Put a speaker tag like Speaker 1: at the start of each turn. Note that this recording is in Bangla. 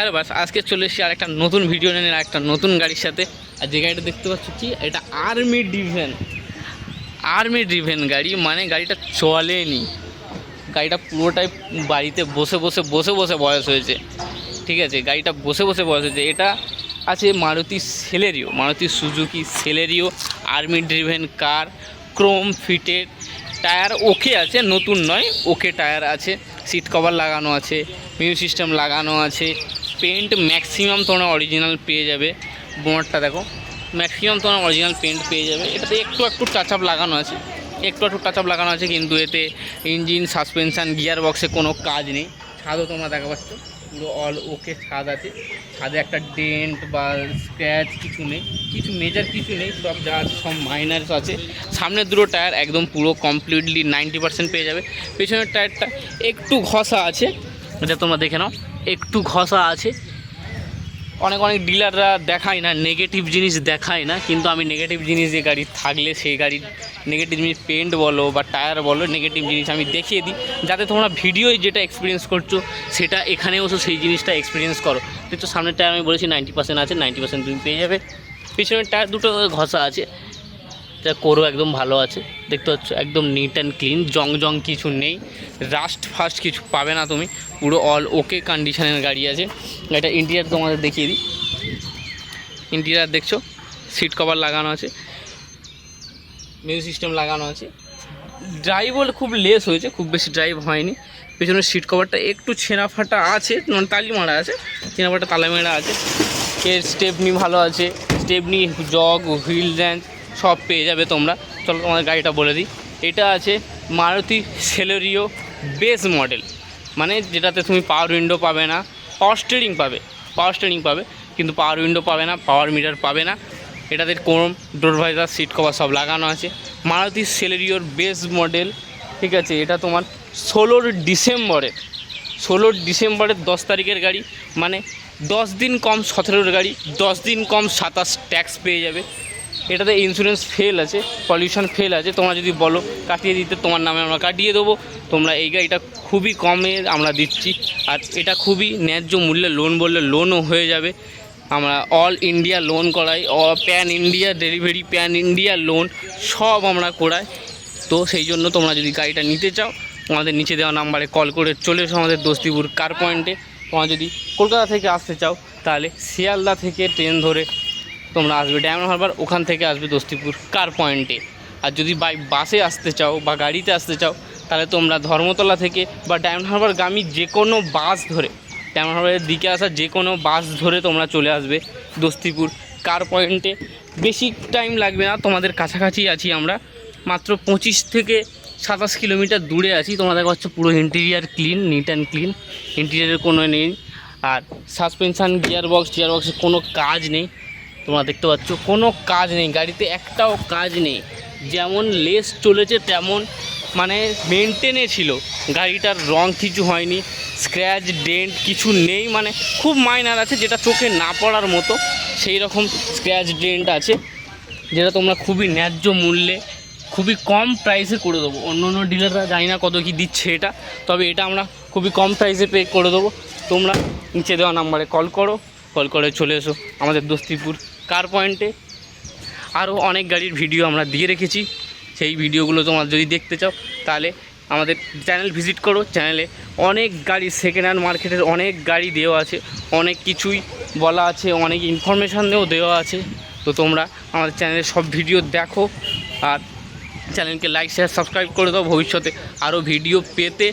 Speaker 1: হ্যালো বাস, আজকে চলে এসেছি আর একটা নতুন ভিডিও নিয়ে আর একটা নতুন গাড়ির সাথে। আর যে গাড়িটা দেখতে পাচ্ছ কি, এটা আর্মি ডিভেন আর্মি ডিভেন গাড়ি মানে গাড়িটা চলেনি। গাড়িটা পুরোটাই বাড়িতে বসে বসে বসে বসে বয়স হয়েছে। ঠিক আছে, গাড়িটা বসে বসে বয়স হয়েছে। এটা আছে Maruti Celerio Maruti Suzuki Celerio army driven car chrome fitted tyre okay আছে, নতুন নয়, ওকে টায়ার আছে। সিট কভার লাগানো আছে মিউ সিস্টেম লাগানো আছে। পেন্ট ম্যাক্সিমাম তোমরা অরিজিনাল পেয়ে যাবে। বোনারটা দেখো। ম্যাক্সিমাম তোমরা অরিজিনাল পেন্ট পেয়ে যাবে। এটাতে একটু একটু টাচ আপ লাগানো আছে। একটু একটু টাচ আপ লাগানো আছে কিন্তু এতে ইঞ্জিন সাসপেনশান গিয়ার বক্সে কোনো কাজ নেই। ছাদও তোমরা দেখা পাচ্ছ। পুরো অল ওকে ছাদ আছে। ছাদে একটা ডেন্ট বা স্ক্র্যাচ কিছু নেই। কিছু মেজার কিছু নেই। সব যা সব মাইনার্স আছে। সামনের দুটো টায়ার একদম পুরো কমপ্লিটলি নাইনটি পার্সেন্ট পেয়ে যাবে। পেছনের টায়ারটা একটু ঘষা আছে। এটা তোমরা দেখে নাও। একটু ঘষা আছে। অনেক অনেক ডিলাররা দেখায় না নেগেটিভ জিনিস দেখায় না, কিন্তু আমি নেগেটিভ জিনিস যে গাড়ি থাকলে সেই গাড়ির নেগেটিভ জিনিস পেন্ট বলো বা টায়ার বলো নেগেটিভ জিনিস আমি দেখিয়ে দিই। যাতে তোমরা ভিডিওয় যেটা এক্সপিরিয়েন্স করছ, সেটা এখানে বসে সেই জিনিসটা এক্সপিরিয়েন্স করো। কিন্তু সামনের টায়ার আমি বলেছি নাইনটি আছে নাইনটি তুমি পেয়ে যাবে। পিছনের টায়ার দুটো ঘষা আছে। যা করো একদম ভালো আছে। দেখতে পাচ্ছ, একদম নিট অ্যান্ড ক্লিন জং জং কিছু নেই রাস্ট ফাস্ট কিছু পাবে না তুমি, পুরো অল ওকে কন্ডিশনের গাড়ি আছে। এটা ইন্টিরিয়ার তোমাদের দেখিয়ে দিই। ইন্টিরিয়ার দেখছ সিট কভার লাগানো আছে মিউজিক সিস্টেম লাগানো আছে। ড্রাইভ বলে খুব লেস হয়েছে, খুব বেশি ড্রাইভ হয়নি। পেছনের সিট কভারটা একটু ছেঁড়া ফাটা আছে মানে তালি মারা আছে, ছেঁড়া ফাটা তালা মেরা আছে। এর স্টেপনি ভালো আছে স্টেপনি জগ হুইল র্যাঞ্চ সব পেয়ে যাবে তোমরা। চলো তোমাদের গাড়িটা বলে দিই। এটা আছে মারুতি সেলেরিও বেস মডেল। মানে যেটাতে তুমি পাওয়ার উইন্ডো পাবে না পাওয়ার স্টিয়ারিং পাবে পাওয়ার স্টিয়ারিং পাবে, কিন্তু পাওয়ার উইন্ডো পাবে না পাওয়ার মিটার পাবে না। এটাতে chrome door visor seat cover সব লাগানো আছে। মারুতি সেলেরিওর বেস মডেল, ঠিক আছে? এটা তোমার ষোলোর ডিসেম্বরের ষোলোর ডিসেম্বরের দশ তারিখের গাড়ি। মানে দশ দিন কম সতেরোর গাড়ি, দশ দিন কম সাতাশ ট্যাক্স পেয়ে যাবে। এটাতে ইন্স্যুরেন্স ফেল আছে পলিউশন ফেল আছে, তোমরা যদি বলো, কাটিয়ে দিতে তোমার নামে আমরা কাটিয়ে দেবো। তোমরা এই গাড়িটা খুবই কমে আমরা দিচ্ছি। আর এটা খুবই ন্যায্য মূল্যে লোন বললে লোনও হয়ে যাবে। আমরা অল ইন্ডিয়া লোন করাই pan India delivery pan India loan সব আমরা করাই। তো সেই জন্য তোমরা যদি গাড়িটা নিতে চাও আমাদের নিচে দেওয়া নাম্বারে কল করে চলে এসো আমাদের দোস্তিপুর কার পয়েন্টে তোমরা যদি কলকাতা থেকে আসতে চাও, তাহলে শিয়ালদা থেকে ট্রেন ধরে তোমরা আসবে ডায়মন্ড হারবার, ওখান থেকে আসবে দোস্তিপুর, কার পয়েন্টে? আর যদি বাই বাসে আসতে চাও বা গাড়িতে আসতে চাও, তাহলে তোমরা ধর্মতলা থেকে বা ডায়মন্ড হারবার গামী যে কোনো বাস ধরে, ডায়মন্ড হারবারের দিকে আসা যে কোনো বাস ধরে তোমরা চলে আসবে দোস্তিপুর, কার পয়েন্টে? বেশি টাইম লাগবে না, তোমাদের কাছাকাছি আছি আমরা, মাত্র পঁচিশ থেকে সাতাশ কিলোমিটার দূরে আছি, তোমাদের হচ্ছে পুরো interior clean neat and clean ইন্টেরিয়ারের কোনো নেই, আর সাসপেনশান গিয়ার বক্স গিয়ার বক্সের কোনো কাজ নেই তোমরা দেখতে পাচ্ছ, কোনো কাজ নেই, গাড়িতে একটাও কাজ নেই। যেমন লেস চলেছে, তেমন মানে মেনটেনে ছিল। গাড়িটার রং কিছু হয়নি স্ক্র্যাচ ডেন্ট কিছু নেই মানে খুব মাইনার আছে, যেটা চোখে না পড়ার মতো। সেই রকম স্ক্র্যাচ ডেন্ট আছে, যেটা তোমরা খুবই ন্যায্য মূল্যে, খুবই কম প্রাইসে করে দেবো। অন্য অন্য ডিলাররা জানি না কত কি দিচ্ছে এটা, তবে এটা আমরা খুবই কম প্রাইসে পে করে দেবো। তোমরা নিচে দেওয়া নাম্বারে কল করো কল করে চলে এসো আমাদের দোস্তিপুর। কার পয়েন্টে আরও অনেক গাড়ির ভিডিও আমরা দিয়ে রেখেছি। সেই ভিডিওগুলো তোমরা যদি দেখতে চাও, তাহলে আমাদের চ্যানেল ভিজিট করো। চ্যানেলে অনেক গাড়ি সেকেন্ড হ্যান্ড মার্কেটের অনেক গাড়ি দেওয়া আছে। অনেক কিছুই বলা আছে, অনেক ইনফরমেশানও দেওয়া আছে। তো তোমরা আমাদের চ্যানেলে সব ভিডিও দেখো। আর চ্যানেলকে লাইক শেয়ার সাবস্ক্রাইব করে দাও। ভবিষ্যতে আরও ভিডিও পেতে